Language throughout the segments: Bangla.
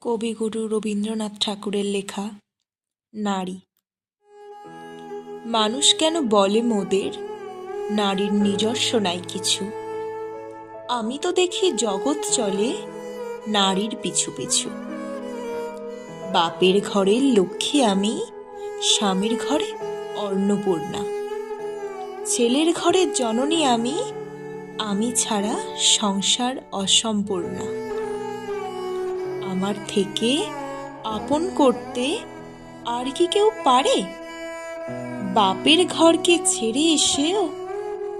কবিগুরু রবীন্দ্রনাথ ঠাকুরের লেখা, নারী মানুষ কেন বলে মোদের? নারীর নিজস্ব নাই কিছু। আমি তো দেখি জগৎ চলে নারীর পিছু পিছু। বাপের ঘরের লক্ষ্মী আমি, স্বামীর ঘরে অন্নপূর্ণা। ছেলের ঘরের জননী আমি আমি ছাড়া সংসার অসম্পূর্ণা। আমার থেকে আপন করতে আর কি কেউ পারে? বাপের ঘরকে ছেড়ে এসেও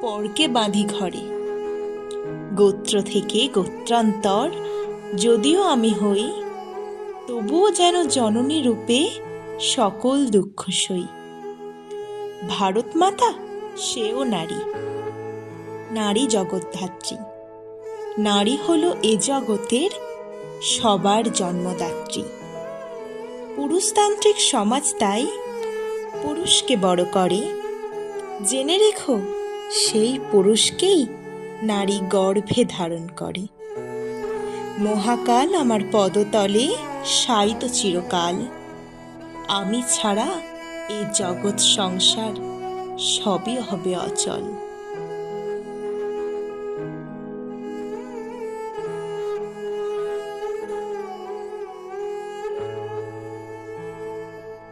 পরকে বাঁধি ঘরে। গোত্র থেকে গোত্রান্তর যদিও আমি হই, তবুও যেন জননী রূপে সকল দুঃখ সই। ভারত মাতা, সেও নারী। নারী জগৎধাত্রী। নারী হলো এ জগতের সবার জন্মদাত্রী। পুরুষতান্ত্রিক সমাজ তাই পুরুষকে বড় করে। জেনে রেখো, সেই পুরুষকেই নারী গর্ভে ধারণ করে। মহাকাল আমার পদতলে সাইত চিরকাল। আমি ছাড়া এ জগৎ সংসার সবই হবে অচল।